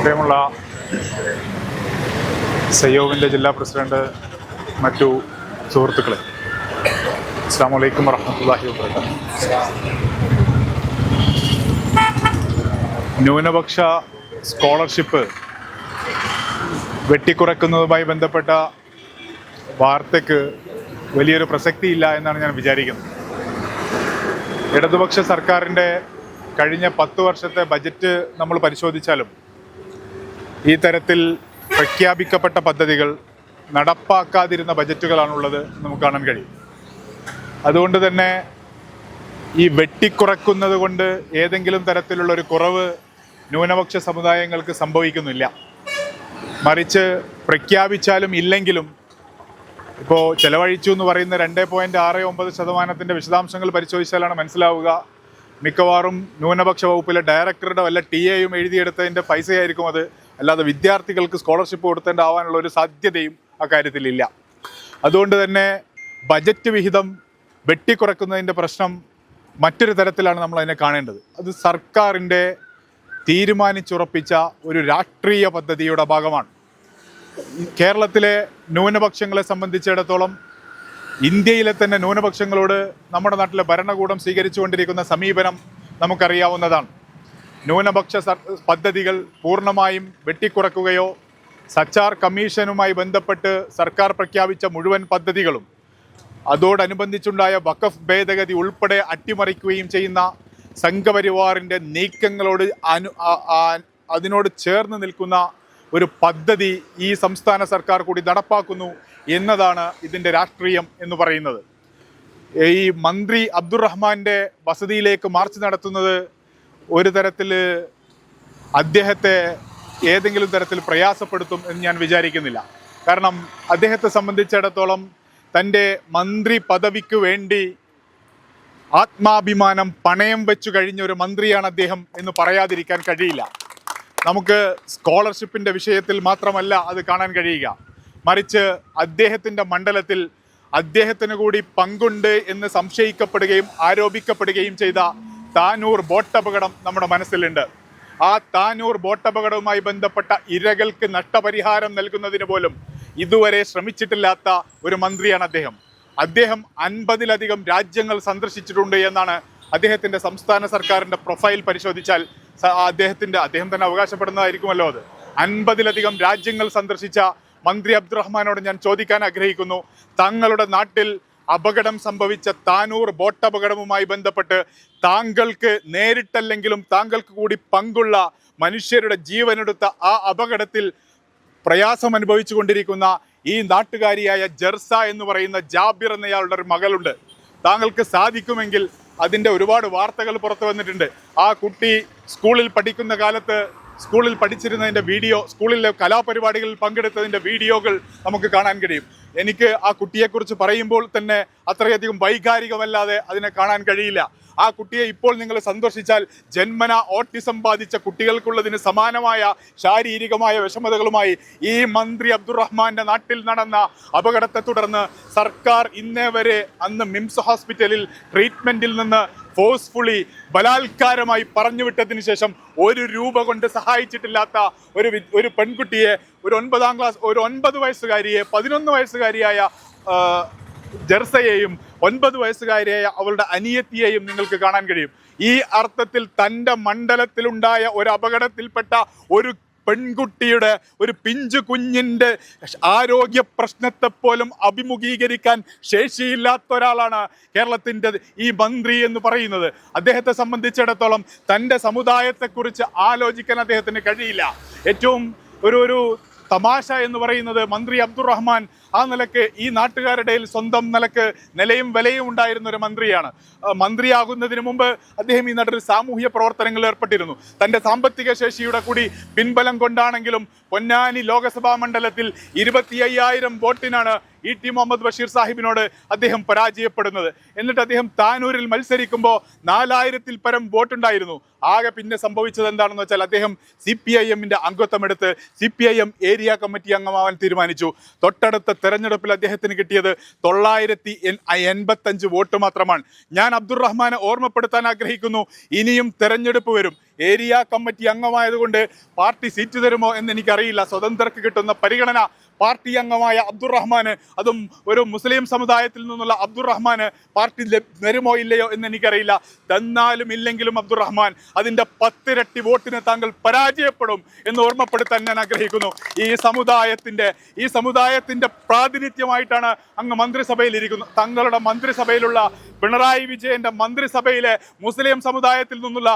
പ്രിയമുള്ള സയ്യോവിന്റെ ജില്ലാ പ്രസിഡന്റ് മറ്റു സുഹൃത്തുക്കളെ. അസ്സാം വലൈക്കും വറഹമത്തല്ലാഹി വാബർക്കാത്തു ന്യൂനപക്ഷ സ്കോളർഷിപ്പ് വെട്ടിക്കുറയ്ക്കുന്നതുമായി ബന്ധപ്പെട്ട വാർത്തയ്ക്ക് വലിയൊരു പ്രസക്തിയില്ല എന്നാണ് ഞാൻ വിചാരിക്കുന്നത്. ഇടതുപക്ഷ സർക്കാരിന്റെ കഴിഞ്ഞ പത്ത് വർഷത്തെ ബജറ്റ് നമ്മൾ പരിശോധിച്ചാലും ഈ തരത്തിൽ പ്രഖ്യാപിക്കപ്പെട്ട പദ്ധതികൾ നടപ്പാക്കാതിരുന്ന ബജറ്റുകളാണുള്ളത് നമുക്ക് കാണാൻ കഴിയും. അതുകൊണ്ട് തന്നെ ഈ വെട്ടിക്കുറക്കുന്നത് കൊണ്ട് ഏതെങ്കിലും തരത്തിലുള്ള ഒരു കുറവ് ന്യൂനപക്ഷ സമുദായങ്ങൾക്ക് സംഭവിക്കുന്നില്ല. മറിച്ച് പ്രഖ്യാപിച്ചാലും ഇല്ലെങ്കിലും ഇപ്പോൾ ചെലവഴിച്ചു എന്ന് പറയുന്ന രണ്ട് പോയിന്റ് ആറ് ഒമ്പത് ശതമാനത്തിന്റെ വിശദാംശങ്ങൾ പരിശോധിച്ചാലാണ് മനസ്സിലാവുക. മിക്കവാറും ന്യൂനപക്ഷ വകുപ്പിലെ ഡയറക്ടറുടെ വല്ല ടി എയും എഴുതിയെടുത്തതിന്റെ പൈസയായിരിക്കും അത്. അല്ലാതെ വിദ്യാർത്ഥികൾക്ക് സ്കോളർഷിപ്പ് കൊടുത്തേണ്ടാവാനുള്ള ഒരു സാധ്യതയും അക്കാര്യത്തിലില്ല അതുകൊണ്ട് തന്നെ ബജറ്റ് വിഹിതം വെട്ടിക്കുറക്കുന്നതിന്റെ പ്രശ്നം മറ്റൊരു തരത്തിലാണ് നമ്മൾ അതിനെ കാണേണ്ടത്. അത് സർക്കാരിന്റെ തീരുമാനിച്ചുറപ്പിച്ച ഒരു രാഷ്ട്രീയ പദ്ധതിയുടെ ഭാഗമാണ്. കേരളത്തിലെ ന്യൂനപക്ഷങ്ങളെ സംബന്ധിച്ചിടത്തോളം ഇന്ത്യയിലെ തന്നെ ന്യൂനപക്ഷങ്ങളോട് നമ്മുടെ നാട്ടിലെ ഭരണകൂടം സ്വീകരിച്ചുകൊണ്ടിരിക്കുന്ന സമീപനം നമുക്കറിയാവുന്നതാണ്. ന്യൂനപക്ഷ പദ്ധതികൾ പൂർണമായും വെട്ടിക്കുറക്കുകയോ സച്ചാർ കമ്മീഷനുമായി ബന്ധപ്പെട്ട് സർക്കാർ പ്രഖ്യാപിച്ച മുഴുവൻ പദ്ധതികളും അതോടനുബന്ധിച്ചുണ്ടായ വഖഫ് ഭേദഗതി ഉൾപ്പെടെ അട്ടിമറിക്കുകയും ചെയ്യുന്ന സംഘപരിവാറിന്റെ നീക്കങ്ങളോട് അനു അതിനോട് ചേർന്ന് നിൽക്കുന്ന ഒരു പദ്ധതി ഈ സംസ്ഥാന സർക്കാർ കൂടി നടപ്പാക്കുന്നു എന്നതാണ് ഇതിന്റെ രാഷ്ട്രീയം എന്ന് പറയുന്നത്. ഈ മന്ത്രി അബ്ദുറഹ്മാന്റെ വസതിയിലേക്ക് മാർച്ച് നടത്തുന്നത് ഒരു തരത്തിൽ അദ്ദേഹത്തെ ഏതെങ്കിലും തരത്തിൽ പ്രയാസപ്പെടുത്തും എന്ന് ഞാൻ വിചാരിക്കുന്നില്ല. കാരണം അദ്ദേഹത്തെ സംബന്ധിച്ചിടത്തോളം തന്റെ മന്ത്രി പദവിക്ക് വേണ്ടി ആത്മാഭിമാനം പണയം വെച്ചു കഴിഞ്ഞ ഒരു മന്ത്രിയാണ് അദ്ദേഹം എന്ന് പറയാതിരിക്കാൻ കഴിയില്ല. നമുക്ക് സ്കോളർഷിപ്പിന്റെ വിഷയത്തിൽ മാത്രമല്ല അത് കാണാൻ കഴിയുക. മറിച്ച് അദ്ദേഹത്തിന്റെ മണ്ഡലത്തിൽ അദ്ദേഹത്തിന് കൂടി പങ്കുണ്ട് എന്ന് സംശയിക്കപ്പെടുകയും ആരോപിക്കപ്പെടുകയും ചെയ്ത താനൂർ ബോട്ടപകടം നമ്മുടെ മനസ്സിലുണ്ട്. ആ താനൂർ ബോട്ടപകടവുമായി ബന്ധപ്പെട്ട ഇരകൾക്ക് നഷ്ടപരിഹാരം നൽകുന്നതിന് പോലും ഇതുവരെ ശ്രമിച്ചിട്ടില്ലാത്ത ഒരു മന്ത്രിയാണ് അദ്ദേഹം. അദ്ദേഹം അൻപതിലധികം രാജ്യങ്ങൾ സന്ദർശിച്ചിട്ടുണ്ട് എന്നാണ് അദ്ദേഹത്തിന്റെ സംസ്ഥാന സർക്കാരിന്റെ പ്രൊഫൈൽ പരിശോധിച്ചാൽ അദ്ദേഹത്തിന്റെ അദ്ദേഹം തന്നെ അവകാശപ്പെടുന്നതായിരിക്കുമല്ലോ അത്. അൻപതിലധികം രാജ്യങ്ങൾ സന്ദർശിച്ച മന്ത്രി അബ്ദുറഹ്മാനോട് ഞാൻ ചോദിക്കാൻ ആഗ്രഹിക്കുന്നു. തങ്ങളുടെ നാട്ടിൽ അപകടം സംഭവിച്ച താനൂർ ബോട്ട് അപകടവുമായി ബന്ധപ്പെട്ട് താങ്കൾക്ക് നേരിട്ടല്ലെങ്കിലും താങ്കൾക്ക് കൂടി പങ്കുള്ള മനുഷ്യരുടെ ജീവനെടുത്ത ആ അപകടത്തിൽ പ്രയാസം അനുഭവിച്ചു കൊണ്ടിരിക്കുന്ന ഈ നാട്ടുകാരിയായ ജർസ എന്ന് പറയുന്ന ജാബിർ എന്നയാളുടെ ഒരു മകളുണ്ട്. താങ്കൾക്ക് സാധിക്കുമെങ്കിൽ അതിന്റെ ഒരുപാട് വാർത്തകൾ പുറത്തു വന്നിട്ടുണ്ട്. ആ കുട്ടി സ്കൂളിൽ പഠിക്കുന്ന കാലത്ത് സ്കൂളിൽ പഠിച്ചിരുന്നതിന്റെ വീഡിയോ സ്കൂളിലെ കലാപരിപാടികളിൽ പങ്കെടുത്തതിന്റെ വീഡിയോകൾ നമുക്ക് കാണാൻ കഴിയും. എനിക്ക് ആ കുട്ടിയെക്കുറിച്ച് പറയുമ്പോൾ തന്നെ അത്രയധികം വൈകാരികമല്ലാതെ അതിനെ കാണാൻ കഴിയില്ല. ആ കുട്ടിയെ ഇപ്പോൾ നിങ്ങൾ സന്തോഷിച്ചാൽ ജന്മന ഓട്ടിസം ബാധിച്ച കുട്ടികൾക്കുള്ളതിന് സമാനമായ ശാരീരികമായ വിഷമതകളുമായി ഈ മന്ത്രി അബ്ദുറഹ്മാന്റെ നാട്ടിൽ നടന്ന അപകടത്തെ തുടർന്ന് സർക്കാർ ഇന്നേ വരെ അന്ന് മിംസ് ഹോസ്പിറ്റലിൽ ട്രീറ്റ്മെന്റിൽ നിന്ന് ഫോഴ്സ്ഫുള്ളി ബലാത്കാരമായി പറഞ്ഞു വിട്ടതിന് ശേഷം ഒരു രൂപ കൊണ്ട് സഹായിച്ചിട്ടില്ലാത്ത ഒരു ഒരു പെൺകുട്ടിയെ ഒരു ഒൻപതാം ക്ലാസ് ഒരു ഒൻപത് വയസ്സുകാരിയെ പതിനൊന്ന് വയസ്സുകാരിയായ ജെർസയെയും ഒൻപത് വയസ്സുകാരിയായ അവളുടെ അനിയത്തിയെയും നിങ്ങൾക്ക് കാണാൻ കഴിയും. ഈ അർത്ഥത്തിൽ തന്റെ മണ്ഡലത്തിലുണ്ടായ ഒരു അപകടത്തിൽപ്പെട്ട ഒരു പെൺകുട്ടിയുടെ ഒരു പിഞ്ചു കുഞ്ഞിന്റെ ആരോഗ്യ പ്രശ്നത്തെ പോലും അഭിമുഖീകരിക്കാൻ ശേഷിയില്ലാത്ത ഒരാളാണ് കേരളത്തിന്റെ ഈ മന്ത്രി എന്ന് പറയുന്നത്. അദ്ദേഹത്തെ സംബന്ധിച്ചിടത്തോളം തന്റെ സമുദായത്തെക്കുറിച്ച് ആലോചിക്കാൻ അദ്ദേഹത്തിന് കഴിയില്ല. ഏറ്റവും ഒരു ഒരു തമാശ എന്ന് പറയുന്നത് മന്ത്രി അബ്ദുറഹ്മാൻ ആ നിലയ്ക്ക് ഈ നാട്ടുകാരുടെ സ്വന്തം നിലയ്ക്ക് നിലയും വിലയും ഉണ്ടായിരുന്ന ഒരു മന്ത്രിയാണ്. മന്ത്രിയാകുന്നതിന് മുമ്പ് അദ്ദേഹം ഈ നാട്ടിൽ സാമൂഹ്യ പ്രവർത്തനങ്ങളിൽ ഏർപ്പെട്ടിരുന്നു. തന്റെ സാമ്പത്തിക ശേഷിയുടെ കൂടി പിൻബലം കൊണ്ടാണെങ്കിലും പൊന്നാനി ലോകസഭാ മണ്ഡലത്തിൽ ഇരുപത്തി വോട്ടിനാണ് ഇ ടി മുഹമ്മദ് ബഷീർ സാഹിബിനോട് അദ്ദേഹം പരാജയപ്പെടുന്നത്. എന്നിട്ട് അദ്ദേഹം താനൂരിൽ മത്സരിക്കുമ്പോൾ നാലായിരത്തിൽ പരം വോട്ടുണ്ടായിരുന്നു. ആകെ പിന്നെ സംഭവിച്ചത് എന്താണെന്ന് വെച്ചാൽ അദ്ദേഹം സി പി ഐ എമ്മിന്റെ അംഗത്വം എടുത്ത് C P I M area committee അംഗമാവാൻ തീരുമാനിച്ചു. തൊട്ടടുത്ത തെരഞ്ഞെടുപ്പിൽ അദ്ദേഹത്തിന് കിട്ടിയത് തൊള്ളായിരത്തി എൺപത്തഞ്ച് വോട്ട് മാത്രമാണ്. ഞാൻ അബ്ദുറഹ്മാനെ ഓർമ്മപ്പെടുത്താൻ ആഗ്രഹിക്കുന്നു. ഇനിയും തെരഞ്ഞെടുപ്പ് വരും. ഏരിയ കമ്മിറ്റി അംഗമായതുകൊണ്ട് പാർട്ടി സീറ്റ് തരുമോ എന്ന് എനിക്കറിയില്ല. സ്വതന്ത്രർക്ക് കിട്ടുന്ന പരിഗണന പാർട്ടി അംഗമായ അബ്ദുറഹ്മാന് അതും ഒരു മുസ്ലിം സമുദായത്തിൽ നിന്നുള്ള അബ്ദുറഹ്മാന് പാർട്ടി വരുമോ ഇല്ലയോ എന്ന് എനിക്കറിയില്ല. തന്നാലും ഇല്ലെങ്കിലും അബ്ദുറഹ്മാൻ അതിന്റെ പത്തിരട്ടി വോട്ടിന് താങ്കൾ പരാജയപ്പെടും എന്ന് ഓർമ്മപ്പെടുത്താൻ ഞാൻ ആഗ്രഹിക്കുന്നു. ഈ സമുദായത്തിന്റെ ഈ സമുദായത്തിന്റെ പ്രാതിനിധ്യമായിട്ടാണ് അങ്ങ് മന്ത്രിസഭയിൽ ഇരിക്കുന്നത് തങ്ങളുടെ മന്ത്രിസഭയിലുള്ള പിണറായി വിജയന്റെ മന്ത്രിസഭയിലെ മുസ്ലിം സമുദായത്തിൽ നിന്നുള്ള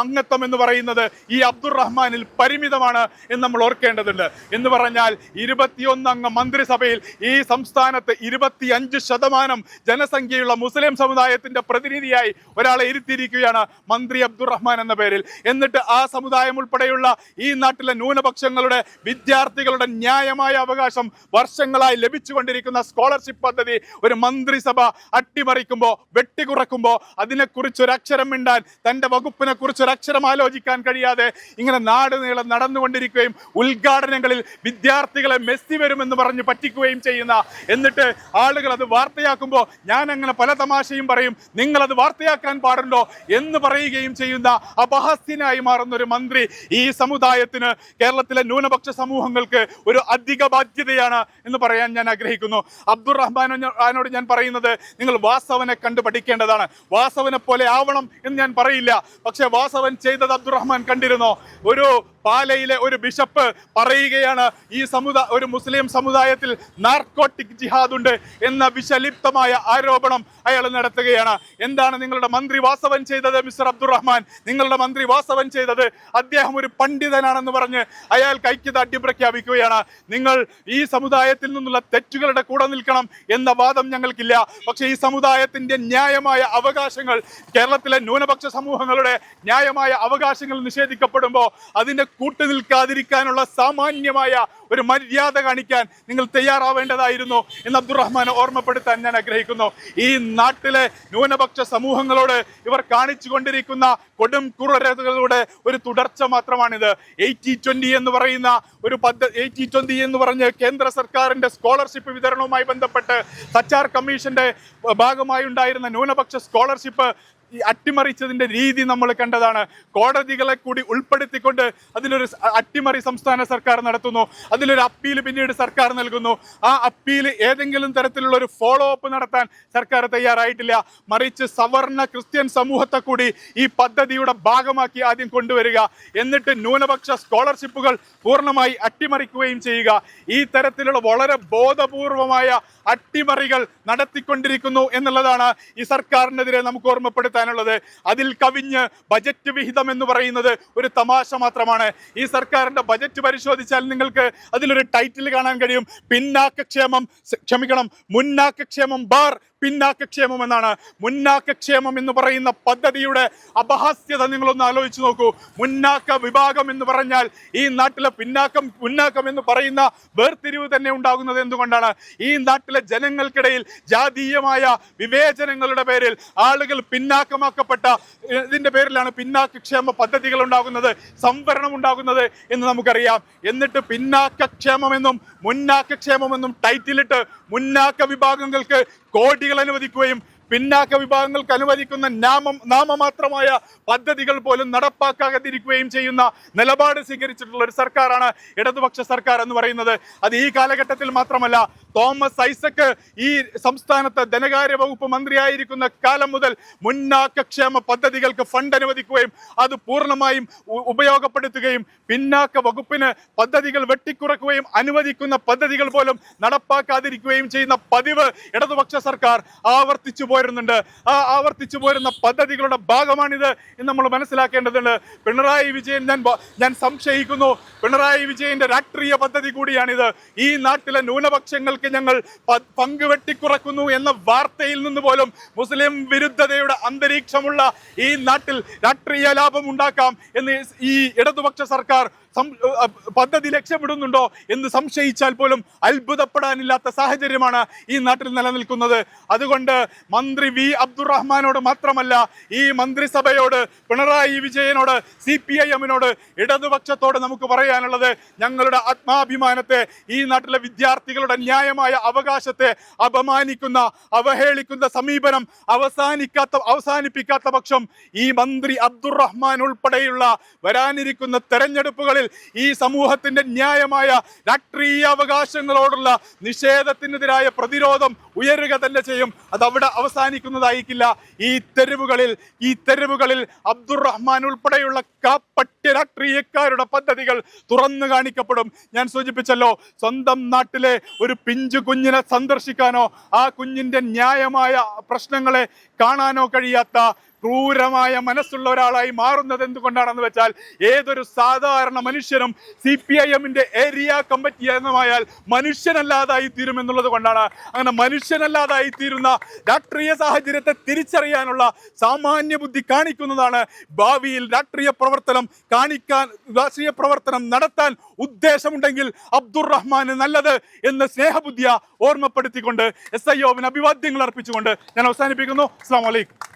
അംഗത്വം എന്ന് പറയുന്നത് ഈ അബ്ദുറഹ്മാനിൽ പരിമിതമാണ് എന്ന് നമ്മൾ ഓർക്കേണ്ടതുണ്ട്. എന്ന് പറഞ്ഞാൽ ഇരുപത്തിയൊന്ന് അംഗ മന്ത്രിസഭയിൽ ഈ സംസ്ഥാനത്ത് ഇരുപത്തിയഞ്ച് ശതമാനം ജനസംഖ്യയുള്ള മുസ്ലിം സമുദായത്തിന്റെ പ്രതിനിധിയായി ഒരാളെ ഇരുത്തിയിരിക്കുകയാണ് മന്ത്രി അബ്ദുറഹ്മാൻ എന്ന പേരിൽ. എന്നിട്ട് ആ സമുദായം ഉൾപ്പെടെയുള്ള ഈ നാട്ടിലെ ന്യൂനപക്ഷങ്ങളുടെ വിദ്യാർത്ഥികളുടെ ന്യായമായ അവകാശം വർഷങ്ങളായി ലഭിച്ചുകൊണ്ടിരിക്കുന്ന സ്കോളർഷിപ്പ് പദ്ധതി ഒരു മന്ത്രിസഭ അട്ടിമറിക്കുമ്പോൾ വെട്ടിക്കുറക്കുമ്പോൾ അതിനെക്കുറിച്ച് ഒരു അക്ഷരം മിണ്ടാൻ തന്റെ വകുപ്പിനെ കുറിച്ച് ഒരു അക്ഷരം ആലോചിക്കാൻ കഴിയാതെ ഇങ്ങനെ നാട് നീളം നടന്നുകൊണ്ടിരിക്കുകയും ഉദ്ഘാടനങ്ങളിൽ വിദ്യാർത്ഥികളെ മെസ്സി വരുമെന്ന് പറഞ്ഞ് പറ്റിക്കുകയും ചെയ്യുന്ന എന്നിട്ട് ആളുകൾ അത് വാർത്തയാക്കുമ്പോൾ ഞാൻ അങ്ങനെ പല തമാശയും പറയും നിങ്ങൾ അത് വാർത്തയാക്കാൻ പാടുണ്ടോ? എന്ന് പറയുകയും ചെയ്യുന്ന അപഹാസ്യനായി മാറുന്ന ഒരു മന്ത്രി ഈ സമുദായത്തിന് കേരളത്തിലെ ന്യൂനപക്ഷ സമൂഹങ്ങൾക്ക് ഒരു അധിക ബാധ്യതയാണ് എന്ന് പറയാൻ ഞാൻ ആഗ്രഹിക്കുന്നു. അബ്ദുറഹ്മാനോട് ഞാൻ പറയുന്നത് നിങ്ങൾ വാസവനെ കണ്ടു പഠിക്കേണ്ടതാണ്. വാസവനെ പോലെ ആവണം എന്ന് ഞാൻ പറയില്ല. പക്ഷേ വാസവൻ ചെയ്തത് അബ്ദുറഹ്മാൻ കണ്ടിരുന്നോ? ഒരു പാലയിലെ ഒരു ബിഷപ്പ് പറയുകയാണ് ഈ സമുദായ ഒരു മുസ്ലിം സമുദായത്തിൽ നാർക്കോട്ടിക് ജിഹാദ് ഉണ്ട് എന്ന വിഷലിപ്തമായ ആരോപണം അയാൾ നടത്തുകയാണ്. എന്താണ് നിങ്ങളുടെ മന്ത്രി വാസവൻ ചെയ്തത് മിസ്റ്റർ അബ്ദുറഹ്മാൻ? നിങ്ങളുടെ മന്ത്രി വാസവൻ ചെയ്തത് അദ്ദേഹം ഒരു പണ്ഡിതനാണെന്ന് പറഞ്ഞ് അയാൾ ഐക്യദാർഢ്യം പ്രഖ്യാപിക്കുകയാണ്. നിങ്ങൾ ഈ സമുദായത്തിൽ നിന്നുള്ള തെറ്റുകളുടെ കൂടെ നിൽക്കണം എന്ന വാദം ഞങ്ങൾക്കില്ല. പക്ഷേ ഈ സമുദായത്തിന്റെ ന്യായമായ അവകാശങ്ങൾ കേരളത്തിലെ ന്യൂനപക്ഷ സമൂഹങ്ങളുടെ ന്യായമായ അവകാശങ്ങൾ നിഷേധിക്കപ്പെടുമ്പോൾ അതിന്റെ കൂട്ടു നിൽക്കാതിരിക്കാനുള്ള സാമാന്യമായ ഒരു മര്യാദ കാണിക്കാൻ നിങ്ങൾ തയ്യാറാവേണ്ടതായിരുന്നു എന്ന് അബ്ദുറഹ്മാൻ ഓർമ്മപ്പെടുത്താൻ ഞാൻ ആഗ്രഹിക്കുന്നു. ഈ നാട്ടിലെ ന്യൂനപക്ഷ സമൂഹങ്ങളോട് ഇവർ കാണിച്ചു കൊണ്ടിരിക്കുന്ന കൊടും ക്രൂരതകളുടെ ഒരു തുടർച്ച മാത്രമാണിത്. എയ്റ്റി ട്വന്റി എന്ന് പറയുന്ന ഒരു പദ്ധതി എയ്റ്റി ട്വന്റി എന്ന് പറഞ്ഞ് കേന്ദ്ര സർക്കാരിന്റെ സ്കോളർഷിപ്പ് വിതരണവുമായി ബന്ധപ്പെട്ട് സച്ചാർ കമ്മീഷന്റെ ഭാഗമായി ഉണ്ടായിരുന്ന ന്യൂനപക്ഷ സ്കോളർഷിപ്പ് അട്ടിമറിച്ചതിന്റെ രീതി നമ്മൾ കണ്ടതാണ്. കോടതികളെ കൂടി ഉൾപ്പെടുത്തിക്കൊണ്ട് അതിലൊരു അട്ടിമറി സംസ്ഥാന സർക്കാർ നടത്തുന്നു. അതിലൊരു അപ്പീൽ പിന്നീട് സർക്കാർ നൽകുന്നു. ആ അപ്പീൽ ഏതെങ്കിലും തരത്തിലുള്ള ഒരു ഫോളോ അപ്പ് നടത്താൻ സർക്കാർ തയ്യാറായിട്ടില്ല. മറിച്ച് സവർണ ക്രിസ്ത്യൻ സമൂഹത്തെ കൂടി ഈ പദ്ധതിയുടെ ഭാഗമാക്കി ആദ്യം കൊണ്ടുവരിക. എന്നിട്ട് ന്യൂനപക്ഷ സ്കോളർഷിപ്പുകൾ പൂർണമായി അട്ടിമറിക്കുകയും ചെയ്യുക. ഈ തരത്തിലുള്ള വളരെ ബോധപൂർവമായ അട്ടിമറികൾ നടത്തിക്കൊണ്ടിരിക്കുന്നു എന്നുള്ളതാണ് ഈ സർക്കാരിനെതിരെ നമുക്ക് ഓർമ്മപ്പെടുത്താനുള്ളത് അതിൽ കവിഞ്ഞ് ബജറ്റ് വിഹിതം എന്ന് പറയുന്നത് ഒരു തമാശ മാത്രമാണ്. ഈ സർക്കാരിന്റെ ബജറ്റ് പരിശോധിച്ചാൽ നിങ്ങൾക്ക് അതിലൊരു ടൈറ്റിൽ കാണാൻ കഴിയും. പിന്നാക്കക്ഷേമം ക്ഷമിക്കണം മുന്നാക്കക്ഷേമം ബാർ പിന്നാക്കക്ഷേമം എന്നാണ് മുന്നാക്കക്ഷേമം എന്ന് പറയുന്ന പദ്ധതിയുടെ അപഹാസ്യത നിങ്ങളൊന്ന് ആലോചിച്ച് നോക്കൂ. മുന്നാക്ക വിഭാഗം എന്ന് പറഞ്ഞാൽ ഈ നാട്ടിലെ പിന്നാക്കം മുന്നാക്കം എന്ന് പറയുന്ന വേർതിരിവ് തന്നെ ഉണ്ടാകുന്നത് എന്തുകൊണ്ടാണ്? ഈ നാട്ടിലെ ജനങ്ങൾക്കിടയിൽ ജാതീയമായ വിവേചനങ്ങളുടെ പേരിൽ ആളുകൾ പിന്നാക്കമാക്കപ്പെട്ട ഇതിന്റെ പേരിലാണ് പിന്നാക്കക്ഷേമ പദ്ധതികൾ ഉണ്ടാകുന്നത് സംവരണം ഉണ്ടാകുന്നത് എന്ന് നമുക്കറിയാം. എന്നിട്ട് പിന്നാക്കക്ഷേമമെന്നും മുന്നാക്കക്ഷേമമെന്നും ടൈറ്റിലിട്ട് മുന്നാക്ക വിഭാഗങ്ങൾക്ക് കോടികൾ അനുവദിക്കുകയും പിന്നാക്ക വിഭാഗങ്ങൾക്ക് അനുവദിക്കുന്ന നാമം നാമമാത്രമായ പദ്ധതികൾ പോലും നടപ്പാക്കാതിരിക്കുകയും ചെയ്യുന്ന നിലപാട് സ്വീകരിച്ചിട്ടുള്ള ഒരു സർക്കാരാണ് ഇടതുപക്ഷ സർക്കാർ എന്ന് പറയുന്നത്. അത് ഈ കാലഘട്ടത്തിൽ മാത്രമല്ല തോമസ് ഐസക്ക് ഈ സംസ്ഥാനത്ത് ധനകാര്യ വകുപ്പ് മന്ത്രിയായിരിക്കുന്ന കാലം മുതൽ മുന്നാക്കക്ഷേമ പദ്ധതികൾക്ക് ഫണ്ട് അനുവദിക്കുകയും അത് പൂർണമായും ഉപയോഗപ്പെടുത്തുകയും പിന്നാക്ക വകുപ്പിന് പദ്ധതികൾ വെട്ടിക്കുറക്കുകയും അനുവദിക്കുന്ന പദ്ധതികൾ പോലും നടപ്പാക്കാതിരിക്കുകയും ചെയ്യുന്ന പതിവ് ഇടതുപക്ഷ സർക്കാർ ആവർത്തിച്ചു പോരുന്നുണ്ട് ആ ആവർത്തിച്ചു പോരുന്ന പദ്ധതികളുടെ ഭാഗമാണിത് എന്ന് നമ്മൾ മനസ്സിലാക്കേണ്ടതുണ്ട്. പിണറായി വിജയൻ ഞാൻ ഞാൻ സംശയിക്കുന്നു. പിണറായി വിജയന്റെ രാഷ്ട്രീയ പദ്ധതി കൂടിയാണിത്. ഈ നാട്ടിലെ ന്യൂനപക്ഷങ്ങൾക്ക് ഞങ്ങൾ പങ്ക് വെട്ടിക്കുറക്കുന്നു എന്ന വാർത്തയിൽ നിന്ന് പോലും മുസ്ലിം വിരുദ്ധതയുടെ അന്തരീക്ഷമുള്ള ഈ നാട്ടിൽ രാഷ്ട്രീയ ലാഭം ഉണ്ടാക്കാം എന്ന് ഈ ഇടതുപക്ഷ സർക്കാർ പദ്ധതി ലക്ഷ്യമിടുന്നുണ്ടോ എന്ന് സംശയിച്ചാൽ പോലും അത്ഭുതപ്പെടാനില്ലാത്ത സാഹചര്യമാണ് ഈ നാട്ടിൽ നിലനിൽക്കുന്നത്. അതുകൊണ്ട് മന്ത്രി വി അബ്ദുറഹ്മാനോട് മാത്രമല്ല ഈ മന്ത്രിസഭയോട് പിണറായി വിജയനോട് സി പി ഐ എമ്മിനോട് ഇടതുപക്ഷത്തോട് നമുക്ക് പറയാനുള്ളത് ഞങ്ങളുടെ ആത്മാഭിമാനത്തെ ഈ നാട്ടിലെ വിദ്യാർത്ഥികളുടെ ന്യായമായ അവകാശത്തെ അപമാനിക്കുന്ന അവഹേളിക്കുന്ന സമീപനം അവസാനിക്കാത്ത അവസാനിപ്പിക്കാത്ത പക്ഷം ഈ മന്ത്രി അബ്ദുറഹ്മാൻ ഉൾപ്പെടെയുള്ള വരാനിരിക്കുന്ന തെരഞ്ഞെടുപ്പുകളിൽ ഈ സമൂഹത്തിന്റെ ന്യായമായ രാഷ്ട്രീയ അവകാശങ്ങളോടുള്ള നിഷേധത്തിനെതിരായ പ്രതിരോധം ഉയരുക തന്നെ ചെയ്യും. അത് അവിടെ അവസാനിക്കുന്നതായിരിക്കില്ല ഈ തെരുവുകളിൽ ഈ തെരുവുകളിൽ അബ്ദുറഹ്മാൻ ഉൾപ്പെടെയുള്ള കാപ്പട്യ രാഷ്ട്രീയക്കാരുടെ പദ്ധതികൾ തുറന്നു കാണിക്കപ്പെടും. ഞാൻ സൂചിപ്പിച്ചല്ലോ സ്വന്തം നാട്ടിലെ ഒരു പിഞ്ചു കുഞ്ഞിനെ സന്ദർശിക്കാനോ ആ കുഞ്ഞിന്റെ ന്യായമായ പ്രശ്നങ്ങളെ കാണാനോ കഴിയാത്ത ക്രൂരമായ മനസ്സുള്ള ഒരാളായി മാറുന്നത് എന്തുകൊണ്ടാണെന്ന് വെച്ചാൽ ഏതൊരു സാധാരണ മനുഷ്യനും സി പി ഐ എമ്മിന്റെ ഏരിയ കമ്മിറ്റി അംഗമായാൽ മനുഷ്യനല്ലാതായി തീരും എന്നുള്ളത് കൊണ്ടാണ്. അങ്ങനെ മനുഷ്യനല്ലാതായി തീരുന്ന രാഷ്ട്രീയ സാഹചര്യത്തെ തിരിച്ചറിയാനുള്ള സാമാന്യ ബുദ്ധി കാണിക്കുന്നതാണ് ഭാവിയിൽ രാഷ്ട്രീയ പ്രവർത്തനം കാണിക്കാൻ രാഷ്ട്രീയ പ്രവർത്തനം നടത്താൻ ഉദ്ദേശമുണ്ടെങ്കിൽ അബ്ദുറഹ്മാന് നല്ലത് എന്ന് സ്നേഹബുദ്ധിയ ഓർമ്മപ്പെടുത്തിക്കൊണ്ട് എസ് ഐ ഒവിന് അഭിവാദ്യങ്ങൾ അർപ്പിച്ചുകൊണ്ട് ഞാൻ അവസാനിപ്പിക്കുന്നു. അസ്സാം വലൈക്കും